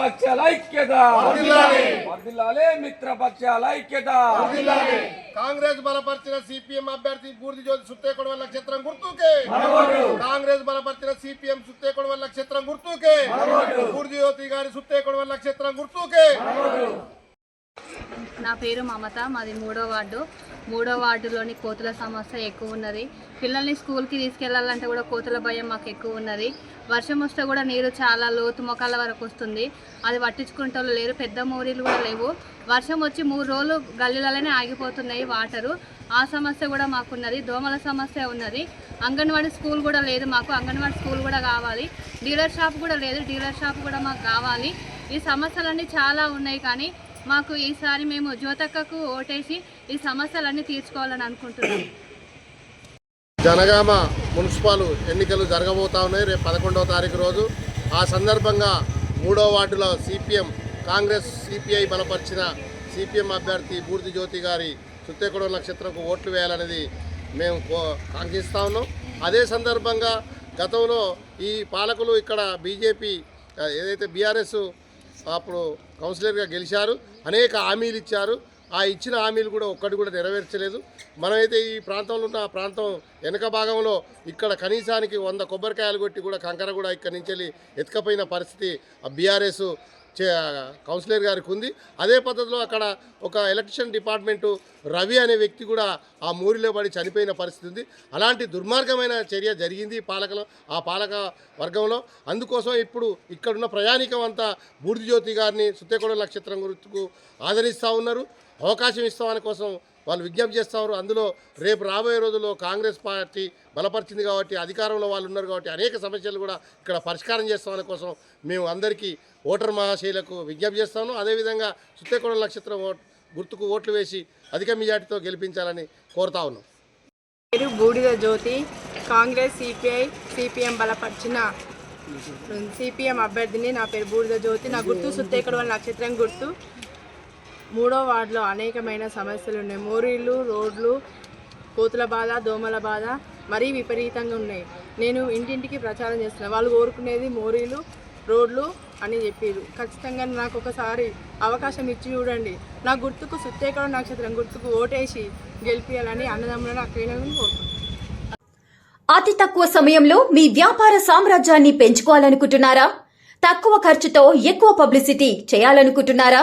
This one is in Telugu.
పక్షాల ఐక్యత. వర్ధిల్లాలి. మిత్ర పక్షాల ఐక్యత. కాంగ్రెస్ బలపరిచిన సిపిఎం అభ్యర్థి బూర్ది జ్యోతి సుత్తేకొడ వల్ల నక్షత్రం గుర్తుకే. కాంగ్రెస్ బలపరిచిన సిపిఎం సుత్తేకొడ వల్ల నక్షత్రం గుర్తుకే. బూర్ది జ్యోతి గారి సుత్తేకొడ వల్ల నక్షత్రం గుర్తుకే. నా పేరు మమత మాది మూడో వార్డు. మూడో వార్డులోని కోతుల సమస్య ఎక్కువ ఉన్నది. పిల్లల్ని స్కూల్కి తీసుకెళ్ళాలంటే కూడా కోతుల భయం మాకు ఎక్కువ ఉన్నది. వర్షం వస్తే కూడా నీరు చాలా లోతు మొక్కల వరకు వస్తుంది. అది పట్టించుకుంటే వాళ్ళు లేరు పెద్ద మోరీలు కూడా లేవు. వర్షం వచ్చి మూడు రోజులు గల్లీలలోనే ఆగిపోతున్నాయి వాటరు. ఆ సమస్య కూడా మాకున్నది. దోమల సమస్య ఉన్నది. అంగన్వాడీ స్కూల్ కూడా లేదు మాకు. అంగన్వాడీ స్కూల్ కూడా కావాలి. డీలర్ షాప్ కూడా లేదు. డీలర్ షాప్ కూడా మాకు కావాలి. ఈ సమస్యలన్నీ చాలా ఉన్నాయి కానీ మాకు ఈసారి మేము జ్యోతక్కకు ఓటేసి ఈ సమస్యలన్నీ తీర్చుకోవాలని అనుకుంటున్నాం. జనగామ మున్సిపల్ ఎన్నికలు జరగబోతా ఉన్నాయి. రేపు పదకొండవ తారీఖు రోజు ఆ సందర్భంగా మూడో వార్డులో సిపిఎం కాంగ్రెస్ సిపిఐ బలపరిచిన సిపిఎం అభ్యర్థి బూర్తి జ్యోతి గారి సుత్తేకొడ నక్షత్రంకు ఓట్లు వేయాలనేది మేము కో- కాంక్షిస్తా ఉన్నాం. అదే సందర్భంగా గతంలో ఈ పాలకులు ఇక్కడ బీజేపీ ఏదైతే బీఆర్ఎస్ అప్పుడు కౌన్సిలర్గా గెలిచారు. అనేక హామీలు ఇచ్చారు. ఆ ఇచ్చిన హామీలు కూడా ఒక్కటి కూడా నెరవేర్చలేదు. మనమైతే ఈ ప్రాంతంలో ఉన్న ఆ ప్రాంతం వెనక భాగంలో ఇక్కడ కనీసానికి వంద కొబ్బరికాయలు కొట్టి కూడా కంకర కూడా ఇక్కడి నుంచి వెళ్ళి ఎత్తుకపోయిన పరిస్థితి ఆ బీఆర్ఎస్ కౌన్సిలర్ గారికి ఉంది. అదే పద్ధతిలో అక్కడ ఒక ఎలక్ట్రిషన్ డిపార్ట్మెంటు రవి అనే వ్యక్తి కూడా ఆ మూరిలో పడి చనిపోయిన పరిస్థితి ఉంది. అలాంటి దుర్మార్గమైన చర్య జరిగింది పాలకలో ఆ పాలక వర్గంలో. అందుకోసం ఇప్పుడు ఇక్కడున్న ప్రయాణికం అంతా బూర్ది జ్యోతి గారిని సుత్తేకొండ నక్షత్రం గుర్తుకు ఆదరిస్తూ ఉన్నారు. అవకాశం ఇస్తామని కోసం వాళ్ళు విజ్ఞప్తి చేస్తారు అందులో రేపు రాబోయే రోజుల్లో కాంగ్రెస్ పార్టీ బలపరిచింది కాబట్టి అధికారంలో వాళ్ళు ఉన్నారు కాబట్టి అనేక సమస్యలు కూడా ఇక్కడ పరిష్కారం చేస్తామని కోసం మేము అందరికీ ఓటర్ మహాశైలకు విజ్ఞప్తి చేస్తాను. అదేవిధంగా సుత్తేకొండ నక్షత్రం ఓట్ గుర్తుకు ఓట్లు వేసి అధిక మెజార్టీతో గెలిపించాలని కోరుతా ఉన్నాం. పేరు Budida Jyothi. Congress CPI CPM బలపరిచిన సిపిఎం అభ్యర్థిని నా పేరు బూడిద జ్యోతి. నా గుర్తు సుత్తేకడ నక్షత్రం గుర్తు. మూడో వార్డులో అనేకమైన సమస్యలు ఉన్నాయి. మోరీలు రోడ్లు కోతుల బాధ దోమల బాధ మరీ విపరీతంగా ఉన్నాయి. నేను ఇంటింటికి ప్రచారం చేస్తున్నాను వాళ్ళు కోరుకునేది మోరీలు రోడ్లు అని చెప్పారు ఖచ్చితంగా నాకు ఒకసారి అవకాశం ఇచ్చి చూడండి. నా గుర్తుకు సుత్తేకడ నక్షత్రం గుర్తుకు ఓటేసి గెలిపించాలని అన్నదమ్ములను అక్కలను కోరుకుంటున్నాను అతి తక్కువ సమయంలో మీ వ్యాపార సామ్రాజ్యాన్ని పెంచుకోవాలనుకుంటున్నారా? తక్కువ ఖర్చుతో ఎక్కువ పబ్లిసిటీ చేయాలనుకుంటున్నారా?